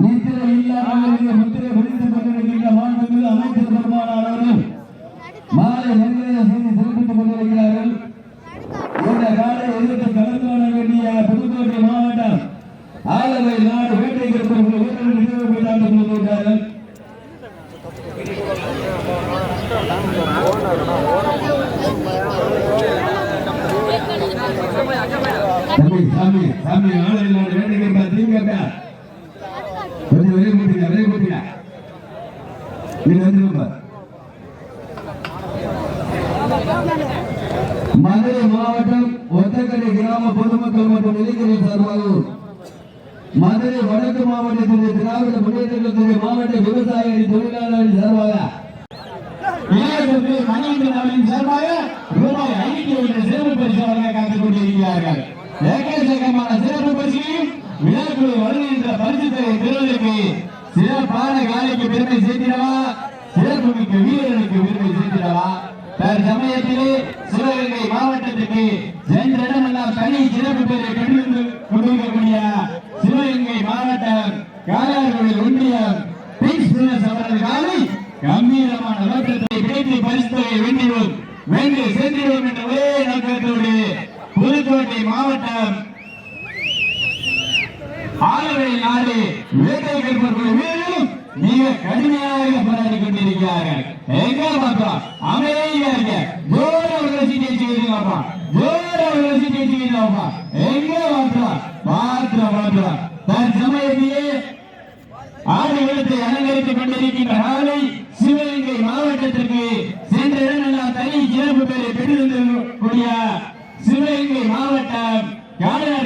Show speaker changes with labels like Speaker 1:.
Speaker 1: நித்திரை இல்லாமல் முத்திரை பிடித்துக் கொண்டிருக்கின்ற மாண்புமிகு அமைச்சர் பெருமானார் அவர்கள் மாலை மங்கள செய்தி சிறப்பித்துக் கொண்டிருக்கிறார்கள். இந்த காலை எதிர்த்து கலந்து கொள்ள வேண்டிய புதுக்கோட்டை மாவட்டம் ஆலவை நாடு வேட்டை இருப்பவர்கள் வீரர்கள் நினைவு கொண்டாந்து கொண்டிருக்கிறார்கள். தம்பி சாமி சாமி ஆலை நாடு வேட்டை இருப்பா தீங்க மதுரை மாவட்டம் ஒத்தக்கடை கிராம பொதுமக்கள் மற்றும் இளைஞர்கள் சார்பாக மதுரை வடக்கு மாவட்டத்தின் திராவிட முன்னேற்ற மாவட்ட விவசாய அணி சார்பாக சார்பாக ரூபாய் ஐநூத்தி ஒன்று சிறப்பு பரிசு வழங்க காத்துக் கொண்டிருக்கிறார்கள். ஏக்கச்சக்கமான சிறப்பு பரிசையும் விழாக்குழு வழங்குகின்ற பரிசுத்தை பெறுவதற்கு சிறப்பான காலைக்கு பெருமை சேர்த்திடவா? சிறப்பு மிக்க வீரர்களுக்கு பெருமை சேர்த்திடவா? தற்சமயத்திலே சிவகங்கை மாவட்டத்துக்கு சென்ற இடமெல்லாம் தனி சிறப்பு பெயரை பெற்று கொண்டிருக்கக்கூடிய சிவகங்கை மாவட்டம் காலாறுகளில் ஒன்றியம் பீஸ் அவரது காலை கம்பீரமான நோக்கத்தை பிடித்து பரிசுத்தொகை வேண்டியோம் வேண்டி சென்றிடுவோம் என்ற ஒரே நோக்கத்தோடு புதுக்கோட்டை மாவட்டம் ஆகவே நாடு வேட்டை கற்பர்கள் வீரர்களும் மிக கடுமையாக போராடி கொண்டிருக்கிறார்கள். எங்க பார்த்தோம் அமைதியா இருக்க ஜோர வளர்ச்சி தேய்ச்சி பார்ப்போம் ஜோர வளர்ச்சி தேய்ச்சி பார்ப்போம் எங்க பார்த்தோம் பாத்திரம் பாத்திரம் தன் சமயத்திலே ஆடுகளத்தை அலங்கரித்துக் கொண்டிருக்கின்ற ஆலை சிவகங்கை மாவட்டத்திற்கு சென்ற இடமெல்லாம் தனி சிறப்பு பெயரை பெற்றிருந்த கூடிய சிவகங்கை பெற்றிருந்தக்கூடிய